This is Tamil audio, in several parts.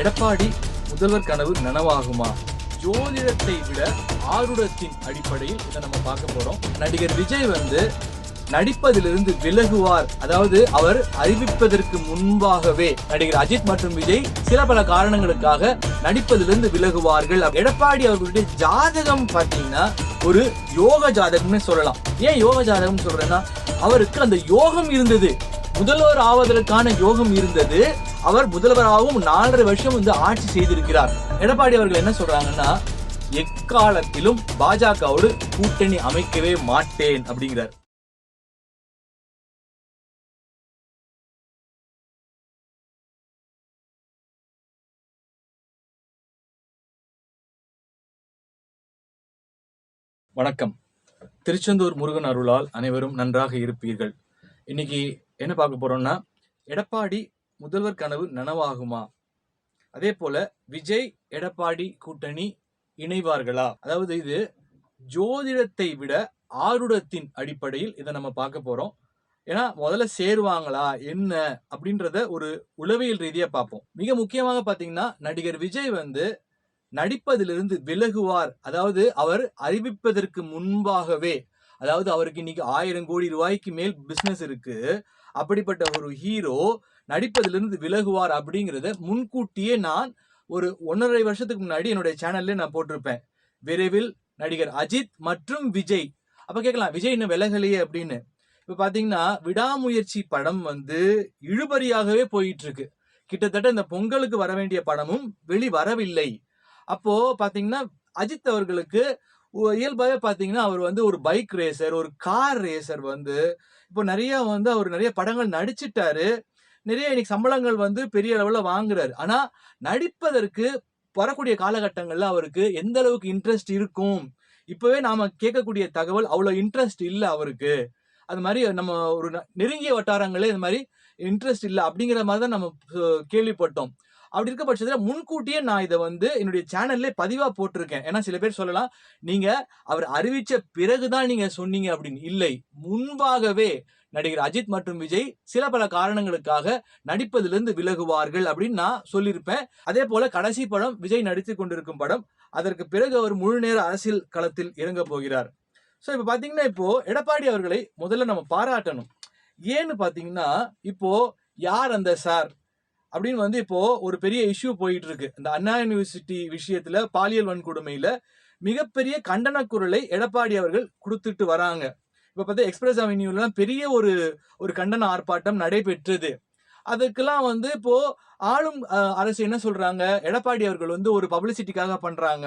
எடப்பாடி முதல்வர் கனவு நனவாகுமா? ஜோதிடத்தை விட ஆருடத்தின் அடிப்படையில் இதை நம்ம பார்க்க போறோம். நடிகர் விஜய் வந்து நடிப்பதிலிருந்து விலகுவார். அதாவது அவர் அறிவிப்பதற்கு முன்பாகவே நடிகர் அஜித் மற்றும் விஜய் சில பல காரணங்களுக்காக நடிப்பதிலிருந்து விலகுவார்கள். எடப்பாடி அவர்களுடைய ஜாதகம் பார்த்தீங்கன்னா ஒரு யோக ஜாதகம்னு சொல்லலாம். ஏன் யோக ஜாதகம் சொல்றேன்னா அவருக்கு அந்த யோகம் இருந்தது. முதல்வர் ஆவதற்கான யோகம் இருந்தது. அவர் முதல்வராகவும் நாலரை வருஷம் வந்து ஆட்சி செய்திருக்கிறார். எடப்பாடி அவர்கள் என்ன சொல்றாங்கன்னா எக்காலத்திலும் பாஜகவோடு கூட்டணி அமைக்கவே மாட்டேன் அப்படிங்கிறார். வணக்கம். திருச்செந்தூர் முருகன் அருளால் அனைவரும் நன்றாக இருப்பீர்கள். இன்னைக்கு என்ன பார்க்க போறோம்னா எடப்பாடி முதல்வர் கனவு நனவாகுமா? அதே போல விஜய் எடப்பாடி கூட்டணி இணைவார்களா? அதாவது இது ஜோதிடத்தை விட ஆருடத்தின் அடிப்படையில் இதை நம்ம பார்க்க போறோம். ஏன்னா முதல்ல சேருவாங்களா என்ன? அப்படின்றத ஒரு உளவியல் ரீதியா பார்ப்போம். மிக முக்கியமாக பாத்தீங்கன்னா நடிகர் விஜய் வந்து நடிப்பதிலிருந்து விலகுவார். அதாவது அவர் அறிவிப்பதற்கு முன்பாகவே அதாவது அவருக்கு இன்னைக்கு ஆயிரம் கோடி ரூபாய்க்கு மேல் பிசினஸ் இருக்கு. அப்படிப்பட்ட ஒரு ஹீரோ நடிப்பதிலிருந்து விலகுவார் அப்படிங்கிறத முன்கூட்டியே நான் ஒரு ஒன்றரை வருஷத்துக்கு முன்னாடி என்னுடைய சேனல்ல நான் போட்டிருப்பேன். விரைவில் நடிகர் அஜித் மற்றும் விஜய். அப்ப கேட்கலாம் விஜய் இன்னும் விலகலையே அப்படின்னு. இப்ப பாத்தீங்கன்னா விடாமுயற்சி படம் வந்து இழுபறியாகவே போயிட்டு இருக்கு கிட்டத்தட்ட இந்த பொங்கலுக்கு வர வேண்டிய படமும் வெளி வரவில்லை. அப்போ பாத்தீங்கன்னா அஜித் அவர்களுக்கு இயல்பாகவே பார்த்தீங்கன்னா அவர் வந்து ஒரு பைக் ரேசர் ஒரு கார் ரேசர் வந்து இப்போ நிறைய வந்து அவர் நிறைய படங்கள் நடிச்சிட்டாரு. நிறைய இன்னைக்கு சம்பளங்கள் வந்து பெரிய அளவில் வாங்குறாரு. ஆனால் நடிப்பதற்கு வரக்கூடிய காலகட்டங்களில் அவருக்கு எந்த அளவுக்கு இன்ட்ரெஸ்ட் இருக்கும்? இப்போவே நாம் கேட்கக்கூடிய தகவல் அவ்வளோ இன்ட்ரெஸ்ட் இல்லை அவருக்கு. அது மாதிரி நம்ம ஒரு நெருங்கிய வட்டாரங்களே இந்த மாதிரி இன்ட்ரெஸ்ட் இல்லை அப்படிங்கிற மாதிரி தான் நம்ம கேள்விப்பட்டோம். அப்படி இருக்க பட்சத்தில் முன்கூட்டியே நான் இதை வந்து என்னுடைய சேனல்ல பதிவாக போட்டிருக்கேன். ஏன்னா சில பேர் சொல்லலாம் நீங்கள் அவர் பிறகு பிறகுதான் நீங்கள் சொன்னீங்க அப்படின்னு. இல்லை முன்பாகவே நடிகர் அஜித் மற்றும் விஜய் சில பல காரணங்களுக்காக நடிப்பதிலிருந்து விலகுவார்கள் அப்படின்னு நான் சொல்லியிருப்பேன். அதே போல கடைசி படம் விஜய் நடித்து கொண்டிருக்கும் படம் அதற்கு பிறகு அவர் முழு நேர அரசியல் களத்தில் இறங்க போகிறார். ஸோ இப்போ பார்த்தீங்கன்னா இப்போ எடப்பாடி அவர்களை முதல்ல நம்ம பாராட்டணும். ஏன்னு பார்த்தீங்கன்னா இப்போ யார் அந்த சார் அப்படின்னு வந்து இப்போ ஒரு பெரிய இஷ்யூ போயிட்டு இருக்கு இந்த அண்ணா யூனிவர்சிட்டி விஷயத்துல பாலியல் வன்கொடுமையில மிகப்பெரிய கண்டன குரலை எடப்பாடி அவர்கள் கொடுத்துட்டு வராங்க. இப்போ பார்த்தா எக்ஸ்பிரஸ் அவென்யூலாம் பெரிய ஒரு ஒரு கண்டன ஆர்ப்பாட்டம் நடைபெற்றது. அதுக்கெல்லாம் வந்து இப்போ ஆளும் அரசு என்ன சொல்றாங்க? எடப்பாடி அவர்கள் வந்து ஒரு பப்ளிசிட்டிக்காக பண்றாங்க.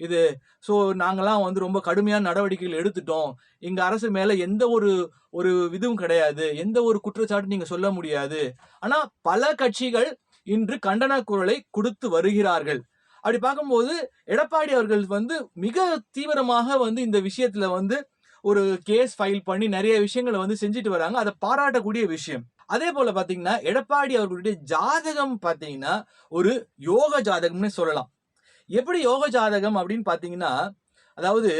இது ஸோ நாங்கள்லாம் வந்து ரொம்ப கடுமையான நடவடிக்கைகள் எடுத்துட்டோம். எங்க அரசு மேல எந்த ஒரு ஒரு இதுவும் கிடையாது. எந்த ஒரு குற்றச்சாட்டும் நீங்க சொல்ல முடியாது. ஆனா பல கட்சிகள் இன்று கண்டன குரலை கொடுத்து வருகிறார்கள். அப்படி பார்க்கும்போது எடப்பாடி அவர்கள் வந்து மிக தீவிரமாக வந்து இந்த விஷயத்துல வந்து ஒரு கேஸ் ஃபைல் பண்ணி நிறைய விஷயங்களை வந்து செஞ்சுட்டு வராங்க. அதை பாராட்டக்கூடிய விஷயம். அதே போல பாத்தீங்கன்னா எடப்பாடி அவர்களுடைய ஜாதகம் பாத்தீங்கன்னா ஒரு யோக ஜாதகம்னு சொல்லலாம். எப்படி யோக ஜாதகம் அப்படின்னு பாத்தீங்கன்னா அதாவது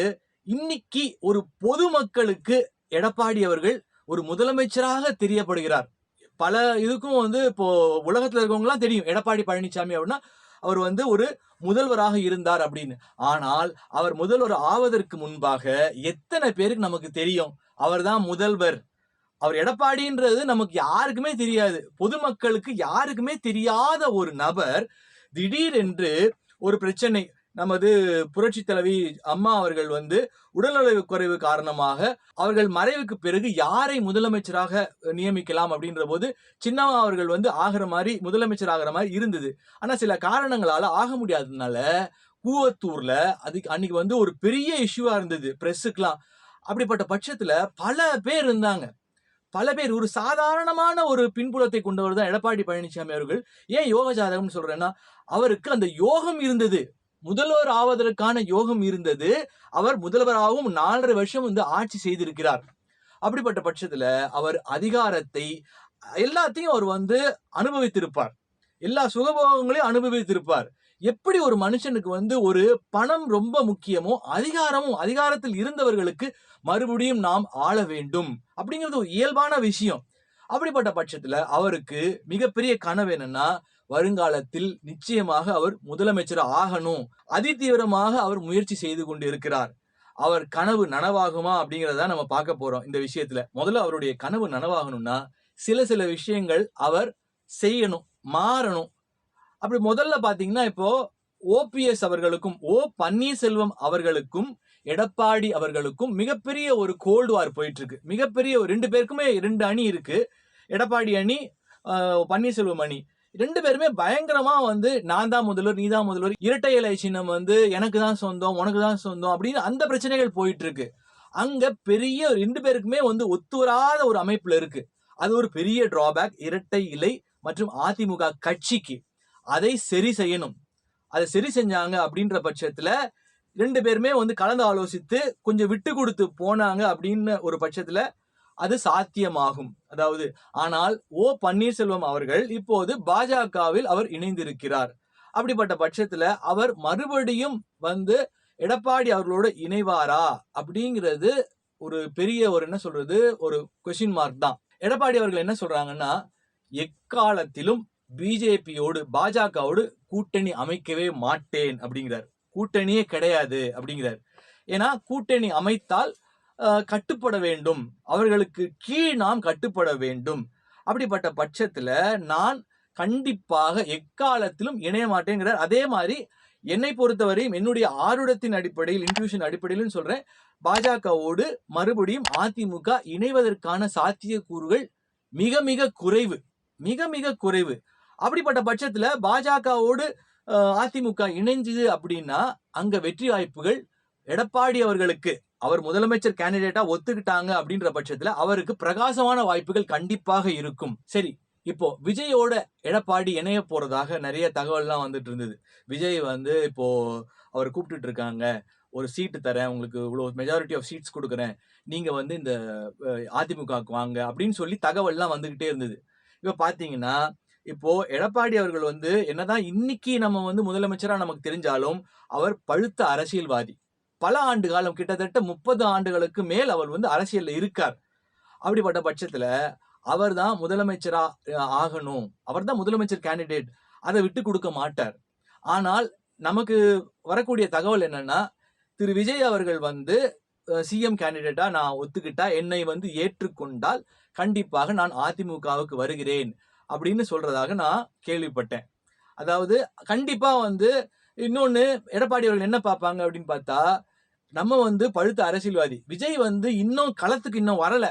இன்னைக்கு ஒரு பொதுமக்களுக்கு எடப்பாடி அவர்கள் ஒரு முதலமைச்சராக தெரியப்படுகிறார். பல இதுக்கும் வந்து இப்போ உலகத்துல இருக்கவங்கலாம் தெரியும். எடப்பாடி பழனிசாமி அப்படின்னா அவர் வந்து ஒரு முதல்வராக இருந்தார் அப்படின்னு. ஆனால் அவர் முதல்வர் ஆவதற்கு முன்பாக எத்தனை பேருக்கு நமக்கு தெரியும்? அவர்தான் முதல்வர். அவர் எடப்பாடின்றது நமக்கு யாருக்குமே தெரியாது. பொதுமக்களுக்கு யாருக்குமே தெரியாத ஒரு நபர் திடீரென்று ஒரு பிரச்சனை நமது புரட்சி தலைவி அம்மா அவர்கள் வந்து உடல்நலவு குறைவு காரணமாக அவர்கள் மறைவுக்கு பிறகு யாரை முதலமைச்சராக நியமிக்கலாம் அப்படின்ற போது சின்னம்மா அவர்கள் வந்து ஆகிற மாதிரி முதலமைச்சர் ஆகிற மாதிரி இருந்தது. ஆனால் சில காரணங்களால் ஆக முடியாததுனால கூவத்தூர்ல அதுக்கு அன்னைக்கு வந்து ஒரு பெரிய இஷ்யூவா இருந்தது ப்ரெஸ்ஸுக்கெலாம் அப்படிப்பட்ட பட்சத்துல பல பேர் இருந்தாங்க. பல பேர் ஒரு சாதாரணமான ஒரு பின்புலத்தை கொண்டவர் தான் எடப்பாடி பழனிசாமி அவர்கள். ஏன் யோக ஜாதகம்னு சொல்றேன்னா அவருக்கு அந்த யோகம் இருந்தது. முதல்வர் ஆவதற்கான யோகம் இருந்தது. அவர் முதல்வராகவும் நாலரை வருஷம் வந்து ஆட்சி செய்திருக்கிறார். அப்படிப்பட்ட பட்சத்துல அவர் அதிகாரத்தை எல்லாத்தையும் அவர் வந்து அனுபவித்திருப்பார். எல்லா சுகபோகங்களையும் அனுபவித்திருப்பார். எப்படி ஒரு மனுஷனுக்கு வந்து ஒரு பணம் ரொம்ப முக்கியமோ அதிகாரமும் அதிகாரத்தில் இருந்தவர்களுக்கு மறுபடியும் நாம் ஆள வேண்டும். அப்படிங்கிறது ஒரு இயல்பான விஷயம். அப்படிப்பட்ட பட்சத்துல அவருக்கு மிகப்பெரிய கனவு என்னன்னா வருங்காலத்தில் நிச்சயமாக அவர் முதலமைச்சர் ஆகணும். அதிதீவிரமாக அவர் முயற்சி செய்து கொண்டு இருக்கிறார் அவர் கனவு நனவாகுமா அப்படிங்கிறத நம்ம பார்க்க போறோம் இந்த விஷயத்துல. முதல்ல அவருடைய கனவு நனவாகணும்னா சில சில விஷயங்கள் அவர் செய்யணும் மாறணும். அப்படி முதல்ல பாத்தீங்கன்னா இப்போ ஓபிஎஸ் அவர்களுக்கும் ஓ பன்னீர்செல்வம் அவர்களுக்கும் எடப்பாடி அவர்களுக்கும் மிகப்பெரிய ஒரு கோல்டு வார் போயிட்டு இருக்கு மிகப்பெரிய ஒரு ரெண்டு பேருக்குமே ரெண்டு அணி இருக்கு. எடப்பாடி அணி பன்னீர்செல்வம் அணி. ரெண்டு பேருமே பயங்கரமா வந்து நான் தான் முதல்வர் நீ தான் முதல்வர் இரட்டை இலை சின்னம் வந்து எனக்கு தான் சொந்தம் உனக்கு தான் சொந்தம் அப்படின்னு அந்த பிரச்சனைகள் போயிட்டு இருக்கு. அங்க பெரிய ரெண்டு பேருக்குமே வந்து ஒத்து வராத ஒரு அமைப்புல இருக்கு. அது ஒரு பெரிய டிராபேக் இரட்டை இலை மற்றும் அதிமுக கட்சிக்கு. அதை சரி செய்யணும். அதை சரி செஞ்சாங்க அப்படின்ற பட்சத்துல ரெண்டு பேருமே வந்து கலந்து ஆலோசித்து கொஞ்சம் விட்டு கொடுத்து போனாங்க அப்படின்னு ஒரு பட்சத்துல அது சாத்தியமாகும். அதாவது ஆனால் ஓ பன்னீர்செல்வம் அவர்கள் இப்போது பாஜகவில் அவர் இணைந்திருக்கிறார். அப்படிப்பட்ட பட்சத்துல அவர் மறுபடியும் வந்து எடப்பாடி அவர்களோட இணைவாரா? அப்படிங்கிறது ஒரு பெரிய ஒரு என்ன சொல்றது? ஒரு கொஸ்டின் மார்க் தான். எடப்பாடி அவர்கள் என்ன சொல்றாங்கன்னா எக்காலத்திலும் பிஜேபியோடு பாஜகவோடு கூட்டணி அமைக்கவே மாட்டேன் அப்படிங்கிறார். கூட்டணியே கிடையாது அப்படிங்கிறார். ஏன்னா கூட்டணி அமைத்தால் கட்டுப்பட வேண்டும். அவர்களுக்கு கீழ் நாம் கட்டுப்பட வேண்டும். அப்படிப்பட்ட பட்சத்தில் நான் கண்டிப்பாக எக்காலத்திலும் இணைய மாட்டேங்கிறார். அதே மாதிரி என்னை பொறுத்தவரையும் என்னுடைய ஆருடத்தின் அடிப்படையில் இன்ட்யூஷன் அடிப்படையிலும் சொல்கிறேன் பாஜகவோடு மறுபடியும் அதிமுக இணைவதற்கான சாத்தியக்கூறுகள் மிக மிக குறைவு. மிக மிக குறைவு. அப்படிப்பட்ட பட்சத்தில் பாஜகவோடு அதிமுக இணைஞ்சது அப்படின்னா அங்கே வெற்றி வாய்ப்புகள் எடப்பாடி அவர்களுக்கு அவர் முதலமைச்சர் கேண்டிடேட்டா ஒத்துக்கிட்டாங்க அப்படின்ற பட்சத்துல அவருக்கு பிரகாசமான வாய்ப்புகள் கண்டிப்பாக இருக்கும். சரி இப்போ விஜயோட எடப்பாடி இணைய போறதாக நிறைய தகவல்லாம் வந்துட்டு இருந்தது. விஜய் வந்து இப்போ அவர் கூப்பிட்டுட்டு இருக்காங்க ஒரு சீட்டு தரேன் உங்களுக்கு இவ்வளோ மெஜாரிட்டி ஆஃப் சீட்ஸ் கொடுக்குறேன் நீங்கள் வந்து இந்த அதிமுகவுக்கு வாங்க அப்படின்னு சொல்லி தகவல்லாம் வந்துக்கிட்டே இருந்தது. இப்போ பார்த்தீங்கன்னா இப்போ எடப்பாடி அவர்கள் வந்து என்னதான் இன்னைக்கு நம்ம வந்து முதலமைச்சராக நமக்கு தெரிஞ்சாலும் அவர் பழுத்த அரசியல்வாதி. பல ஆண்டு காலம் கிட்டத்தட்ட முப்பது ஆண்டுகளுக்கு மேல் அவர் வந்து அரசியலில் இருக்கார். அப்படிப்பட்ட பட்சத்தில் அவர் தான் முதலமைச்சரா ஆகணும். அவர் தான் முதலமைச்சர் கேண்டிடேட் அதை விட்டு கொடுக்க மாட்டார். ஆனால் நமக்கு வரக்கூடிய தகவல் என்னன்னா திரு. விஜய் அவர்கள் வந்து சிஎம் கேண்டிடேட்டா நான் ஒத்துக்கிட்டா என்னை வந்து ஏற்றுக்கொண்டால் கண்டிப்பாக நான் அதிமுகவுக்கு வருகிறேன் அப்படின்னு சொல்றதாக நான் கேள்விப்பட்டேன். அதாவது கண்டிப்பா வந்து இன்னொன்று எடப்பாடி அவர்கள் என்ன பார்ப்பாங்க அப்படின்னு பார்த்தா நம்ம வந்து பழுத்த அரசியல்வாதி. விஜய் வந்து இன்னும் களத்துக்கு இன்னும் வரல.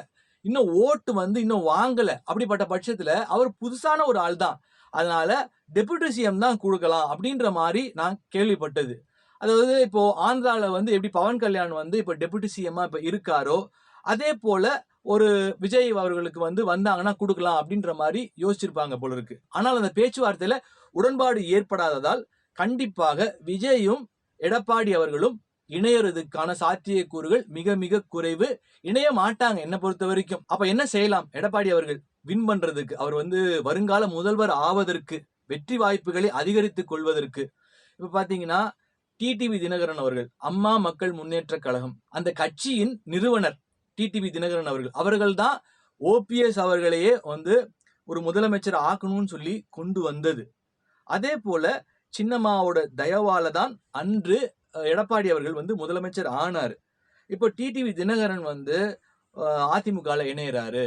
இன்னும் ஓட்டு வந்து இன்னும் வாங்கல. அப்படிப்பட்ட பட்சத்துல அவர் புதுசான ஒரு ஆள் தான். அதனால டெபுட்டி சிஎம் தான் கொடுக்கலாம் அப்படின்ற மாதிரி நான் கேள்விப்பட்டது. அதாவது இப்போ ஆந்திராவில் வந்து எப்படி பவன் கல்யாண் வந்து இப்போ டெபுட்டி சிஎம்மா இப்போ இருக்காரோ அதே போல ஒரு விஜய் அவர்களுக்கு வந்து வந்தாங்கன்னா கொடுக்கலாம் அப்படின்ற மாதிரி யோசிச்சிருப்பாங்க போல இருக்கு. ஆனால் அந்த பேச்சுவார்த்தையில உடன்பாடு ஏற்படாததால் கண்டிப்பாக விஜயும் எடப்பாடி அவர்களும் இணையறதுக்கான சாத்தியக்கூறுகள் மிக மிக குறைவு. இணைய மாட்டாங்க என்ன பொறுத்த வரைக்கும். அப்ப என்ன செய்யலாம்? எடப்பாடி அவர்கள் வின் பண்றதுக்கு அவர் வந்து வருங்கால முதல்வர் ஆவதற்கு வெற்றி வாய்ப்புகளை அதிகரித்துக் கொள்வதற்கு. இப்ப பாத்தீங்கன்னா டிடிவி தினகரன் அவர்கள் அம்மா மக்கள் முன்னேற்ற கழகம் அந்த கட்சியின் நிறுவனர் டிடிவி தினகரன் அவர்கள் அவர்கள் தான் ஓபிஎஸ் அவர்களையே வந்து ஒரு முதலமைச்சர் ஆக்கணும்னு சொல்லி கொண்டு வந்தது. அதே போல சின்னம்மாவோட தயவால தான் அன்று எடப்பாடி அவர்கள் வந்து முதலமைச்சர் ஆனார். இப்போ டிடிவி தினகரன் வந்து அதிமுகவில் இணையிறாரு.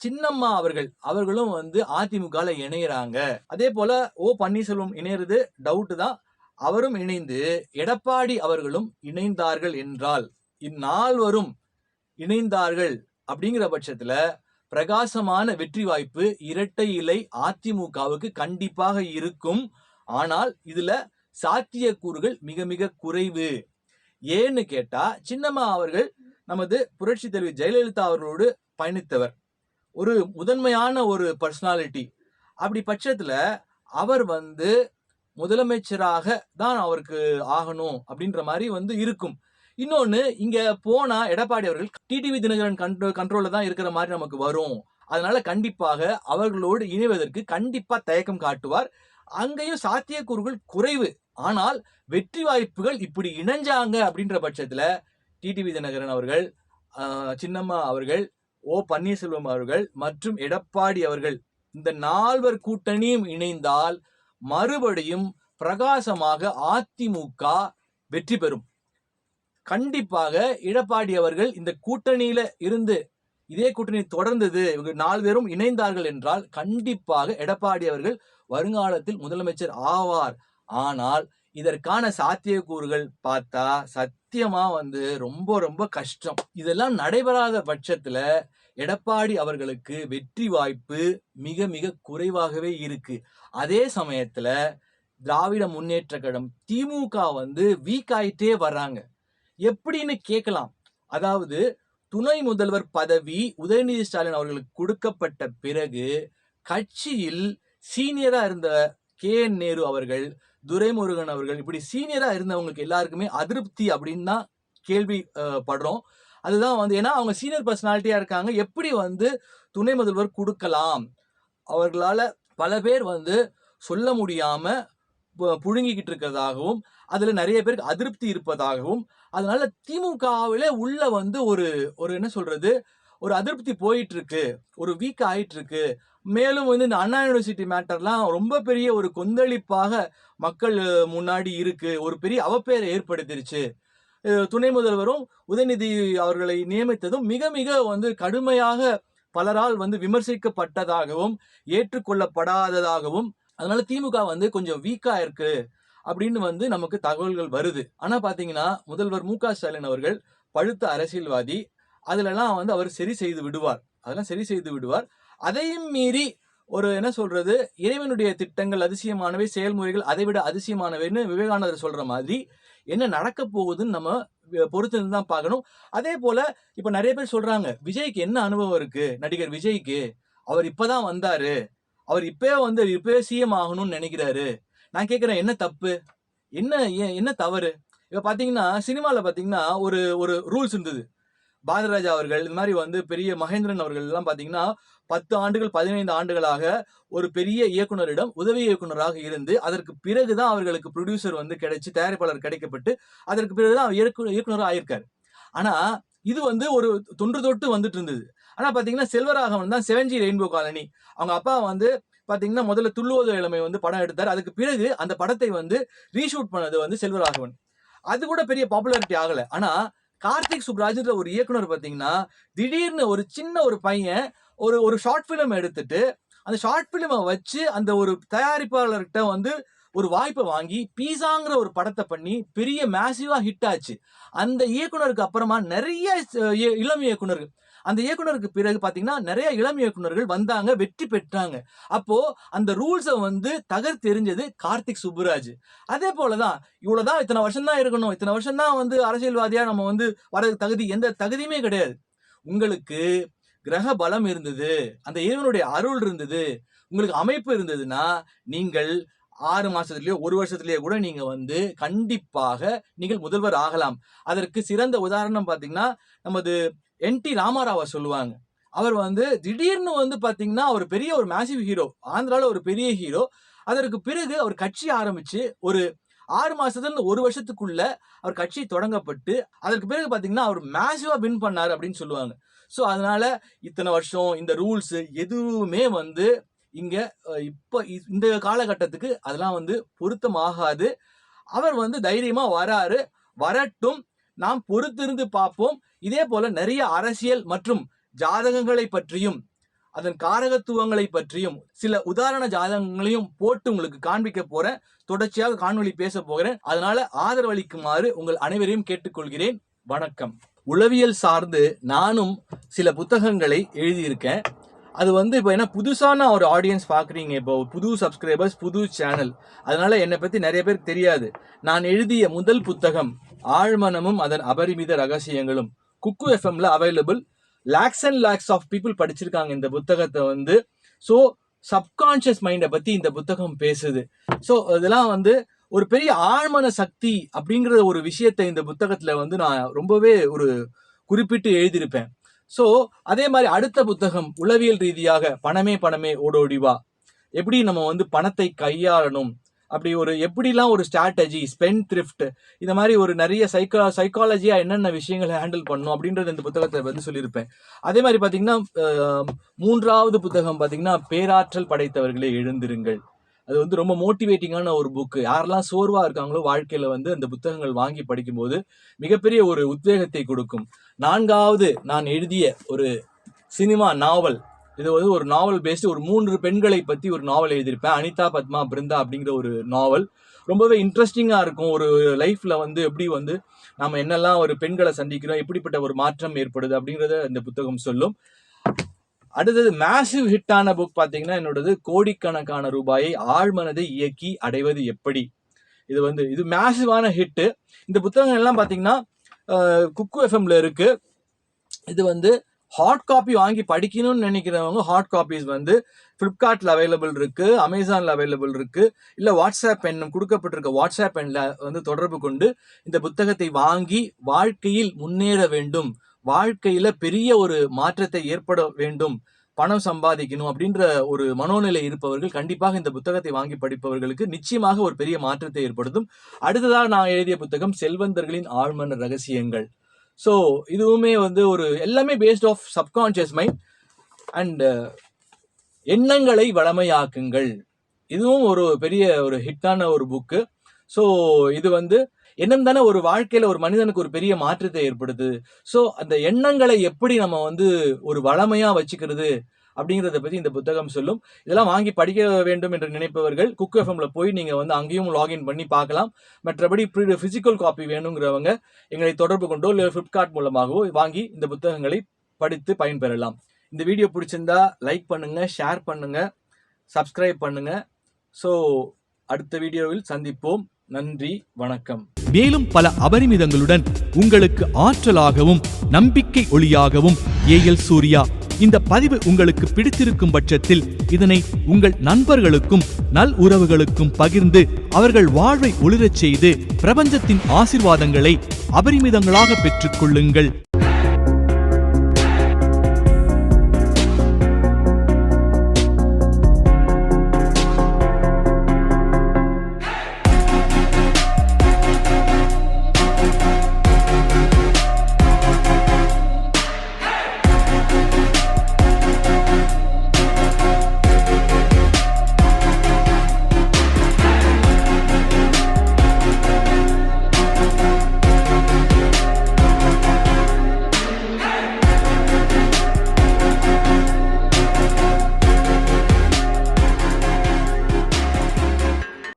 சின்னம்மா அவர்கள் அவர்களும் வந்து அதிமுகவில் இணையறாங்க. அதே போல ஓ பன்னீர்செல்வம் இணையறது டவுட்டு தான். அவரும் இணைந்து எடப்பாடி அவர்களும் இணைந்தார்கள் என்றால் இந்நால்வரும் இணைந்தார்கள் அப்படிங்கிற பட்சத்தில் பிரகாசமான வெற்றி வாய்ப்பு இரட்டை இலை அதிமுகவுக்கு கண்டிப்பாக இருக்கும். ஆனால் இதில் சாத்தியக்கூறுகள் மிக மிக குறைவு. ஏன்னு கேட்டா சின்னம்மா அவர்கள் நமது புரட்சி தலைவி ஜெயலலிதா அவர்களோடு பயணித்தவர். ஒரு முதன்மையான ஒரு பர்சனாலிட்டி அப்படி பட்சத்துல அவர் வந்து முதலமைச்சராக தான் அவருக்கு ஆகணும் அப்படின்ற மாதிரி வந்து இருக்கும். இன்னொன்று இங்கே போனால் எடப்பாடி அவர்கள் டிடிவி தினகரன் கண்ட்ரோ கண்ட்ரோலில் தான் இருக்கிற மாதிரி நமக்கு வரும். அதனால கண்டிப்பாக அவர்களோடு இணைவதற்கு கண்டிப்பாக தயக்கம் காட்டுவார். அங்கேயும் சாத்தியக்கூறுகள் குறைவு. ஆனால் வெற்றி வாய்ப்புகள் இப்படி இணைஞ்சாங்க அப்படின்ற பட்சத்தில் டிடிவி தினகரன் அவர்கள் சின்னம்மா அவர்கள் ஓ. பன்னீர்செல்வம் அவர்கள் மற்றும் எடப்பாடி அவர்கள் இந்த நால்வர் கூட்டணியும் இணைந்தால் மறுபடியும் பிரகாசமாக அதிமுக வெற்றி பெறும். கண்டிப்பாக எடப்பாடி அவர்கள் இந்த கூட்டணியில இருந்து இதே கூட்டணி தொடர்ந்தது இவங்க நாலு பேரும் இணைந்தார்கள் என்றால் கண்டிப்பாக எடப்பாடி அவர்கள் வருங்காலத்தில் முதலமைச்சர் ஆவார். ஆனால் இதற்கான சாத்தியக்கூறுகள் பார்த்தா சத்தியமா வந்து ரொம்ப ரொம்ப கஷ்டம். இதெல்லாம் நடைபெறாத பட்சத்துல எடப்பாடி அவர்களுக்கு வெற்றி வாய்ப்பு மிக மிக குறைவாகவே இருக்கு. அதே சமயத்துல திராவிட முன்னேற்ற கழகம் திமுக வந்து வீக் ஆயிட்டே வர்றாங்க. எப்படின்னு கேட்கலாம். அதாவது துணை முதல்வர் பதவி உதயநிதி ஸ்டாலின் அவர்களுக்கு கொடுக்கப்பட்ட பிறகு கட்சியில் சீனியராக இருந்த கே என் நேரு அவர்கள் துரைமுருகன் அவர்கள் இப்படி சீனியராக இருந்தவங்களுக்கு எல்லாருக்குமே அதிருப்தி அப்படின்னு தான் கேள்வி படுறோம். அதுதான் வந்து ஏன்னா அவங்க சீனியர் பர்சனாலிட்டியாக இருக்காங்க. எப்படி வந்து துணை முதல்வர் கொடுக்கலாம்? அவர்களால் பல பேர் வந்து சொல்ல முடியாமல் பு- புழுங்கிக்கிட்டு இருக்கிறதாகவும் அதில் நிறைய பேருக்கு அதிருப்தி இருப்பதாகவும் அதனால திமுகவில் உள்ள வந்து ஒரு ஒரு என்ன சொல்றது ஒரு அதிருப்தி போயிட்டு இருக்கு ஒரு வீக் ஆயிட்டு இருக்கு மேலும் வந்து இந்த அண்ணா யூனிவர்சிட்டி மேட்டர்லாம் ரொம்ப பெரிய ஒரு கொந்தளிப்பாக மக்கள் முன்னாடி இருக்கு. ஒரு பெரிய அவப்பெயரை ஏற்படுத்திருச்சு. துணை முதல்வரும் உதயநிதி அவர்களை நியமித்ததும் மிக மிக வந்து கடுமையாக பலரால் வந்து விமர்சிக்கப்பட்டதாகவும் ஏற்றுக்கொள்ளப்படாததாகவும் அதனால திமுக வந்து கொஞ்சம் வீக்கா இருக்கு அப்படின்னு வந்து நமக்கு தகவல்கள் வருது. ஆனா பாத்தீங்கன்னா முதல்வர் மு க ஸ்டாலின் அவர்கள் பழுத்த அரசியல்வாதி அதுலலாம் வந்து அவர் சரி செய்து விடுவார். அதெல்லாம் சரி செய்து விடுவார். அதையும் மீறி ஒரு என்ன சொல்றது? இறைவனுடைய திட்டங்கள் அதிசயமானவை செயல்முறைகள் அதை விட அதிசயமானவைன்னு விவேகானந்தர் சொல்ற மாதிரி என்ன நடக்க போகுதுன்னு நம்ம பொறுத்து தான் பார்க்கணும். அதே போல இப்ப நிறைய பேர் சொல்றாங்க விஜய்க்கு என்ன அனுபவம் இருக்கு? நடிகர் விஜய்க்கு. அவர் இப்பதான் வந்தாரு. அவர் இப்பவே வந்து இப்பவே சிஎம் ஆகணும்னு நினைக்கிறாரு. நான் கேட்குறேன் என்ன தப்பு? என்ன என்ன தவறு? இப்ப பாத்தீங்கன்னா சினிமாவில் பாத்தீங்கன்னா ஒரு ஒரு ரூல்ஸ் இருந்தது. பாரதிராஜா அவர்கள் இந்த மாதிரி வந்து பெரிய மகேந்திரன் அவர்கள் எல்லாம் பார்த்தீங்கன்னா பத்து ஆண்டுகள் பதினைந்து ஆண்டுகளாக ஒரு பெரிய இயக்குனரிடம் உதவி இயக்குனராக இருந்து அதற்கு பிறகுதான் அவர்களுக்கு ப்ரொடியூசர் வந்து கிடைச்சி தயாரிப்பாளர் கிடைக்கப்பட்டு அதற்கு பிறகுதான் இயக்கு இயக்குனராக ஆயிருக்காரு. ஆனா இது வந்து ஒரு தொன்று தொட்டு வந்துட்டு இருந்தது. ஆனா பாத்தீங்கன்னா செல்வராகவன் தான் செவன்ஜி ரெயின்போ காலனி. அவங்க அப்பா வந்து பாத்தீங்கன்னா முதல்ல துள்ளுவதோ இளமை வந்து படம் எடுத்தார். அதுக்கு பிறகு அந்த படத்தை வந்து ரீஷூட் பண்ணது வந்து செல்வராகவன். அது கூட பெரிய பாப்புலாரிட்டி ஆகல. ஆனா கார்த்திக் சுப்ராஜ்ன்ற ஒரு இயக்குனர் பார்த்தீங்கன்னா திடீர்னு ஒரு சின்ன ஒரு பையன் ஒரு ஒரு ஷார்ட் ஃபிலிம் எடுத்துட்டு அந்த ஷார்ட் ஃபிலிமை வச்சு அந்த ஒரு தயாரிப்பாளர்கிட்ட வந்து ஒரு வாய்ப்பை வாங்கி பீஸாங்கிற ஒரு படத்தை பண்ணி பெரிய மேசிவாக ஹிட் ஆச்சு. அந்த இயக்குனருக்கு அப்புறமா நிறைய இளம் இயக்குனர்கள் அந்த இயக்குனருக்கு பிறகு பார்த்தீங்கன்னா நிறைய இளம் இயக்குனர்கள் வந்தாங்க வெற்றி பெற்றாங்க. அப்போ அந்த ரூல்ஸை வந்து தகர்த்தெறிஞ்சது கார்த்திக் சுப்புராஜ். அதே போலதான் இவ்வளோதான் இத்தனை வருஷம் தான் இருக்கணும். இத்தனை வருஷம் தான் வந்து அரசியல்வாதியாக நம்ம வந்து வர தகுதி. எந்த தகுதியுமே கிடையாது. உங்களுக்கு கிரக பலம் இருந்தது அந்த இறைவனுடைய அருள் இருந்தது உங்களுக்கு அமைப்பு இருந்ததுன்னா நீங்கள் ஆறு மாசத்துலயோ ஒரு வருஷத்துலயோ கூட நீங்க வந்து கண்டிப்பாக நீங்கள் முதல்வர் ஆகலாம். அதற்கு சிறந்த உதாரணம் பாத்தீங்கன்னா நமது என் டி ராமாராவை சொல்லுவாங்க. அவர் வந்து திடீர்னு வந்து பாத்தீங்கன்னா ஒரு பெரிய ஒரு மேசிவ் ஹீரோ ஆந்திரால ஒரு பெரிய ஹீரோ அதற்கு பிறகு அவர் கட்சி ஆரம்பிச்சு ஒரு ஆறு மாசத்துல ஒரு வருஷத்துக்குள்ள அவர் கட்சி தொடங்கப்பட்டு அதற்கு பிறகு பாத்தீங்கன்னா அவர் மேசிவா வின் பண்ணாரு அப்படின்னு சொல்லுவாங்க. ஸோ அதனால இத்தனை வருஷம் இந்த ரூல்ஸ் எதுவுமே வந்து இங்க இப்போ இந்த காலகட்டத்துக்கு அதெல்லாம் வந்து பொருத்தமாகாது. அவர் வந்து தைரியமா வராரு. வரட்டும். நாம் பொறுத்திருந்து பார்ப்போம். இதே போல நிறைய அரசியல் மற்றும் ஜாதகங்களை பற்றியும் அதன் காரகத்துவங்களை பற்றியும் சில உதாரண ஜாதகங்களையும் போட்டு உங்களுக்கு காண்பிக்க போறேன். தொடர்ச்சியாக காணொலி பேச போகிறேன். அதனால ஆதரவளிக்குமாறு உங்கள் அனைவரையும் கேட்டுக்கொள்கிறேன். வணக்கம். உளவியல் சார்ந்து நானும் சில புத்தகங்களை எழுதியிருக்கேன். அது வந்து இப்போ என்ன புதுசான ஒரு ஆடியன்ஸ் பார்க்குறீங்க இப்போ புது சப்ஸ்கிரைபர்ஸ் புது சேனல் அதனால் என்னை பற்றி நிறைய பேருக்கு தெரியாது. நான் எழுதிய முதல் புத்தகம் ஆழ்மனமும் அதன் அபரிமித ரகசியங்களும். குக்கு எஃப்எம்ல available lakhs and lakhs of people படிச்சிருக்காங்க இந்த புத்தகத்தை வந்து. ஸோ சப்கான்ஷியஸ் மைண்டை பற்றி இந்த புத்தகம் பேசுது. ஸோ இதெல்லாம் வந்து ஒரு பெரிய ஆழ்மன சக்தி அப்படிங்கிற ஒரு விஷயத்தை இந்த புத்தகத்தில் வந்து நான் ரொம்பவே ஒரு குறிப்பிட்டு எழுதியிருப்பேன். ஸோ அதே மாதிரி அடுத்த புத்தகம் உளவியல் ரீதியாக பணமே பணமே ஓடோடிவா எப்படி நம்ம வந்து பணத்தை கையாளணும்? அப்படி ஒரு எப்படிலாம் ஒரு ஸ்ட்ராட்டஜி ஸ்பெண்ட் த்ரிஃப்ட் இந்த மாதிரி ஒரு நிறைய சைக்கா சைக்காலஜியாக என்னென்ன விஷயங்களை ஹேண்டில் பண்ணணும் அப்படின்றது இந்த புத்தகத்தை வந்து சொல்லியிருப்பேன். அதே மாதிரி பார்த்தீங்கன்னா மூன்றாவது புத்தகம் பார்த்தீங்கன்னா பேராற்றல் படைத்தவர்களே எழுந்திருங்கள். அது வந்து ரொம்ப மோட்டிவேட்டிங்கான ஒரு புக்கு யாரெல்லாம் சோர்வாக இருக்காங்களோ வாழ்க்கையில் வந்து அந்த புத்தகங்கள் வாங்கி படிக்கும்போது மிகப்பெரிய ஒரு உத்வேகத்தை கொடுக்கும். நான்காவது நான் எழுதிய ஒரு சினிமா நாவல். இது வந்து ஒரு நாவல் பேஸ்டு ஒரு மூன்று பெண்களை பற்றி ஒரு நாவல் எழுதியிருப்பேன். அனிதா பத்மா பிருந்தா அப்படிங்கிற ஒரு நாவல். ரொம்பவே இன்ட்ரெஸ்டிங்காக இருக்கும். ஒரு லைஃப்பில் வந்து எப்படி வந்து நம்ம என்னெல்லாம் ஒரு பெண்களை சந்திக்கிறோம் எப்படிப்பட்ட ஒரு மாற்றம் ஏற்படுது அப்படிங்கிறத இந்த புத்தகம் சொல்லும். அடுத்தது மேசிவ் ஹிட்டான புக் பார்த்தீங்கன்னா என்னோடது கோடிக்கணக்கான ரூபாயை ஆழ்மனதை இயக்கி அடைவது எப்படி? இது வந்து இது மேசிவான ஹிட்டு இந்த புத்தகங்கள் எல்லாம் பார்த்தீங்கன்னா குக்கு எஃப்எம்ல இருக்கு. இது வந்து ஹாட் காப்பி வாங்கி படிக்கணும்னு நினைக்கிறவங்க ஹாட் காப்பீஸ் வந்து ஃப்ளிப்கார்ட்டில் அவைலபிள் இருக்குது அமேசானில் அவைலபிள் இருக்குது இல்லை வாட்ஸ்அப் எண் கொடுக்கப்பட்டிருக்க வாட்ஸ்அப் எண்ணில் வந்து தொடர்பு கொண்டு இந்த புத்தகத்தை வாங்கி வாழ்க்கையில் முன்னேற வேண்டும். வாழ்க்கையில் பெரிய ஒரு மாற்றத்தை ஏற்பட வேண்டும். பணம் சம்பாதிக்கணும் அப்படின்ற ஒரு மனோநிலை இருப்பவர்கள் கண்டிப்பாக இந்த புத்தகத்தை வாங்கி படிப்பவர்களுக்கு நிச்சயமாக ஒரு பெரிய மாற்றத்தை ஏற்படுத்தும். அடுத்ததாக நான் எழுதிய புத்தகம் செல்வந்தர்களின் ஆழ்மன ரகசியங்கள். ஸோ இதுவுமே வந்து ஒரு எல்லாமே based of subconscious mind and எண்ணங்களை வளமையாக்குங்கள். இதுவும் ஒரு பெரிய ஒரு ஹிட்டான ஒரு புக்கு ஸோ இது வந்து எண்ணம் தானே ஒரு வாழ்க்கையில ஒரு மனிதனுக்கு ஒரு பெரிய மாற்றத்தை ஏற்படுது. ஸோ அந்த எண்ணங்களை எப்படி நம்ம வந்து ஒரு வளமையா வச்சுக்கிறது அப்படிங்கிறத பத்தி இந்த புத்தகம் சொல்லும். இதெல்லாம் வாங்கி படிக்க வேண்டும் என்று நினைப்பவர்கள் குக் எஃப்எம்ல போய் நீங்க வந்து அங்கேயும் லாகின் பண்ணி பார்க்கலாம். மற்றபடி பிசிக்கல் காப்பி வேணுங்கிறவங்க எங்களை தொடர்பு கொண்டோ இல்லை ஃப்ளிப்கார்ட் மூலமாகவோ வாங்கி இந்த புத்தகங்களை படித்து பயன்பெறலாம். இந்த வீடியோ பிடிச்சிருந்தா லைக் பண்ணுங்க ஷேர் பண்ணுங்க சப்ஸ்கிரைப் பண்ணுங்க. ஸோ அடுத்த வீடியோவில் சந்திப்போம். நன்றி வணக்கம். மேலும் பல அபரிமிதங்களுடன் உங்களுக்கு ஆற்றலாகவும் நம்பிக்கை ஒளியாகவும் ஏஎல் சூர்யா இந்த பதிவு உங்களுக்கு பிடித்திருக்கும் பட்சத்தில் இதனை உங்கள் நண்பர்களுக்கும் நல் உறவுகளுக்கும் பகிர்ந்து அவர்கள் வாழ்வை ஒளிரச் செய்து பிரபஞ்சத்தின் ஆசிர்வாதங்களை அபரிமிதங்களாக பெற்றுக் கொள்ளுங்கள்.